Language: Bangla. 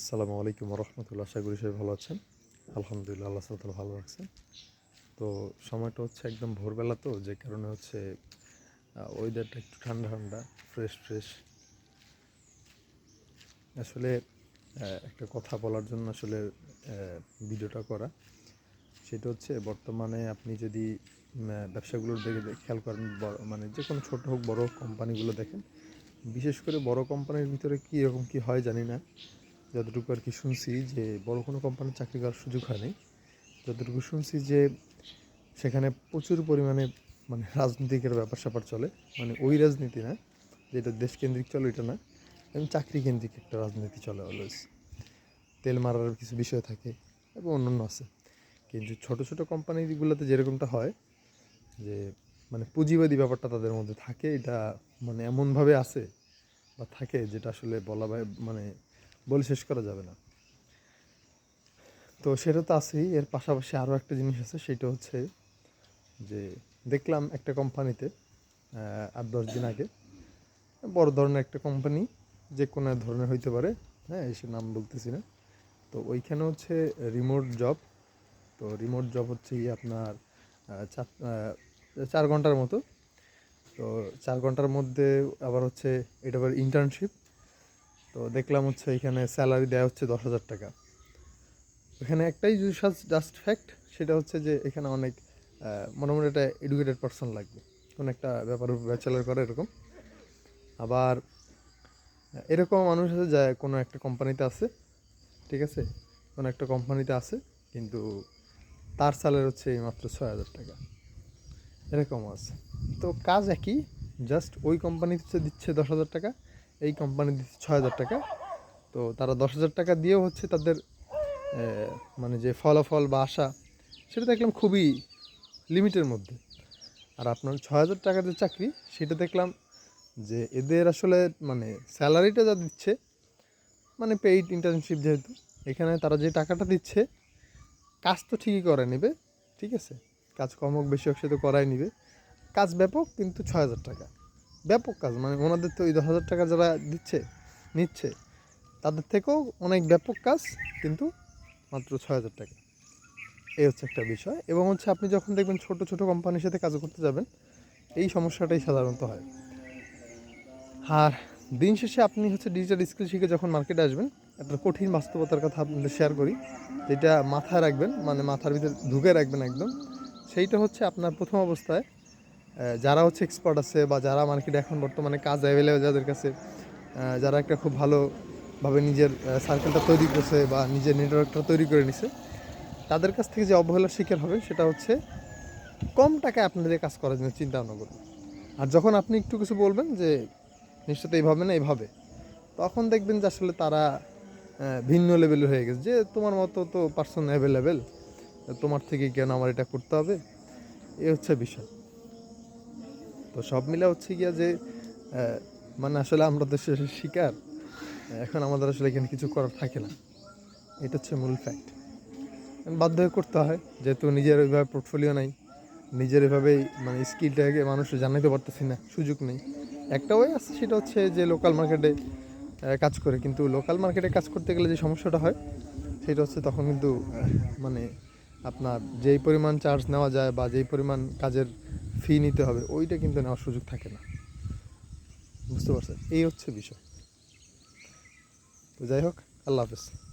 আসসালামু আলাইকুম রহমতুল্লাহ আশা করি সবাই ভালো আছেন। আলহামদুলিল্লাহ, আল্লাহ সাল্লাহ ভালো রাখছেন। তো সময়টা হচ্ছে একদম ভোরবেলা তো, যে কারণে হচ্ছে ওয়েদারটা একটু ঠান্ডা ঠান্ডা ফ্রেশ ফ্রেশ আসলে একটা কথা বলার জন্য আসলে ভিডিওটা করা। সেটা হচ্ছে, বর্তমানে আপনি যদি ব্যবসাগুলোর দিকে খেয়াল করেন মানে যে কোনো ছোটো হোক, বড় কোম্পানিগুলো দেখেন। বিশেষ করে বড় কোম্পানির ভিতরে কী এরকম কী হয় জানি না। যতটুকু আর কি শুনছি যে বড় কোনো কোম্পানির চাকরি করার সুযোগ হয় হয়নি যতটুকু শুনছি যে সেখানে প্রচুর পরিমাণে মানে রাজনীতিকের ব্যাপার স্যাপার চলে মানে ওই রাজনীতি না, যেটা দেশকেন্দ্রিক চলে এটা না, এবং চাকরি কেন্দ্রিক একটা রাজনীতি চলে অলওয়েজ তেল মারার কিছু বিষয় থাকে এবং অন্যান্য আছে। কিন্তু ছোট ছোট কোম্পানিগুলোতে যেরকমটা হয়, যে মানে পুঁজিবাদী ব্যাপারটা তাদের মধ্যে থাকে, এটা মানে এমনভাবে আছে বা থাকে যেটা আসলে বলা মানে বলে শেষ করা যাবে না। তো সেটা তো আছেই, এর পাশাপাশি আরও একটা জিনিস আছে, সেটা হচ্ছে যে দেখলাম একটা কোম্পানিতে আট দশ দিন আগে, বড় ধরনের একটা কোম্পানি, যে কোনো ধরনের হইতে পারে হ্যাঁ এসে নাম বলতেছি না। তো ওইখানে হচ্ছে রিমোট জব তো রিমোট জব হচ্ছে আপনার চার চার ঘণ্টার মতো। তো চার ঘণ্টার মধ্যে আবার হচ্ছে, এটা আবার ইন্টার্নশিপ তো দেখলাম হচ্ছে এখানে স্যালারি দেওয়া হচ্ছে দশ হাজার টাকা। এখানে একটাই জাস্ট ফ্যাক্ট সেটা হচ্ছে যে এখানে অনেক মোটামুটি একটা এডুকেটেড পার্সন লাগবে। কোনো একটা ব্যাপার ব্যাচেলার করে এরকম। আবার, এরকম মানুষ আছে যা কোনো একটা কোম্পানিতে আছে, ঠিক আছে? কোনো একটা কোম্পানিতে আছে, কিন্তু তার স্যালারি হচ্ছে মাত্র ছয় হাজার টাকা। এরকম আছে। তো কাজ একই জাস্ট ওই কোম্পানিতে দিচ্ছে দশ হাজার টাকা এই কোম্পানি দিচ্ছে ছয় হাজার টাকা। তো তারা দশ হাজার টাকা দিয়েও হচ্ছে তাদের মানে যে ফলাফল বা আশা, সেটা দেখলাম খুবই লিমিটের মধ্যে। আর আপনার ছ হাজার টাকার যে চাকরি, সেটা দেখলাম যে এদের আসলে মানে স্যালারিটা যা দিচ্ছে মানে পেইড ইন্টার্নশিপ যেহেতু, এখানে তারা যে টাকাটা দিচ্ছে, কাজ তো ঠিকই করে নেবে, ঠিক আছে? কাজ কম হোক, বেশি হোক, সে তো করাই নিবে। কাজ ব্যাপক, কিন্তু ছ হাজার টাকা। ব্যাপক কাজ মানে ওনাদের তো ওই দশ হাজার টাকা যারা দিচ্ছে, নিচ্ছে, তাদের থেকেও অনেক ব্যাপক কাজ, কিন্তু মাত্র ছয় হাজার টাকা। এই হচ্ছে একটা বিষয়। এবং হচ্ছে আপনি যখন দেখবেন ছোট ছোট কোম্পানির সাথে কাজ করতে যাবেন, এই সমস্যাটাই সাধারণত হয়। আর দিন শেষে আপনি হচ্ছে ডিজিটাল স্কিল শিখে যখন মার্কেটে আসবেন, একটা কঠিন বাস্তবতার কথা আপনাদের শেয়ার করি, যেটা মাথায় রাখবেন মানে মাথার ভিতরে ঢুকে রাখবেন একদম, সেইটা হচ্ছে আপনার প্রথম অবস্থায় যারা হচ্ছে এক্সপার্ট আছে বা যারা মার্কেটে এখন বর্তমানে কাজ অ্যাভেলেবেল যাদের কাছে যারা একটা খুব ভালোভাবে নিজের সার্কেলটা তৈরি করছে বা নিজের নেটওয়ার্কটা তৈরি করে নিছে, তাদের কাছ থেকে যে অবহেলার শিকার হবে সেটা হচ্ছে কম টাকায় আপনাদের কাজ করার জন্য চিন্তা ভাবনা করবেন আর যখন আপনি একটু কিছু বলবেন যে, নিশ্চয়ই এইভাবে না, এইভাবে, তখন দেখবেন যে আসলে তারা ভিন্ন লেভেলের হয়ে গেছে। যে তোমার মতো তো পার্সন অ্যাভেলেবেল তোমার থেকে কেন আমার এটা করতে হবে? এ হচ্ছে বিষয়। তো সব মিলে হচ্ছে গিয়া যে মানে আসলে আমরা দেশের শিকার, এখন আমাদের আসলে এখানে কিছু করার থাকে না। এটা হচ্ছে মূল ফ্যাক্ট বাধ্য হয়ে করতে হয়, যেহেতু নিজের ওইভাবে পোর্টফোলিও নাই, নিজের এভাবেই মানে স্কিলটাকে মানুষ জানাইতে পারতেছি না, সুযোগ নেই। একটা ওয়ে আছে, সেটা হচ্ছে যে লোকাল মার্কেটে কাজ করে, কিন্তু লোকাল মার্কেটে কাজ করতে গেলে যে সমস্যাটা হয়, সেটা হচ্ছে তখন কিন্তু মানে আপনার যেই পরিমাণ চার্জ নেওয়া যায় বা যেই পরিমাণ কাজের ফি নিতে হবে, ওইটা কিন্তু নেওয়ার সুযোগ থাকে না। বুঝতে পারছেন? এই হচ্ছে বিষয়। তো যাই হোক, আল্লাহ হাফেজ।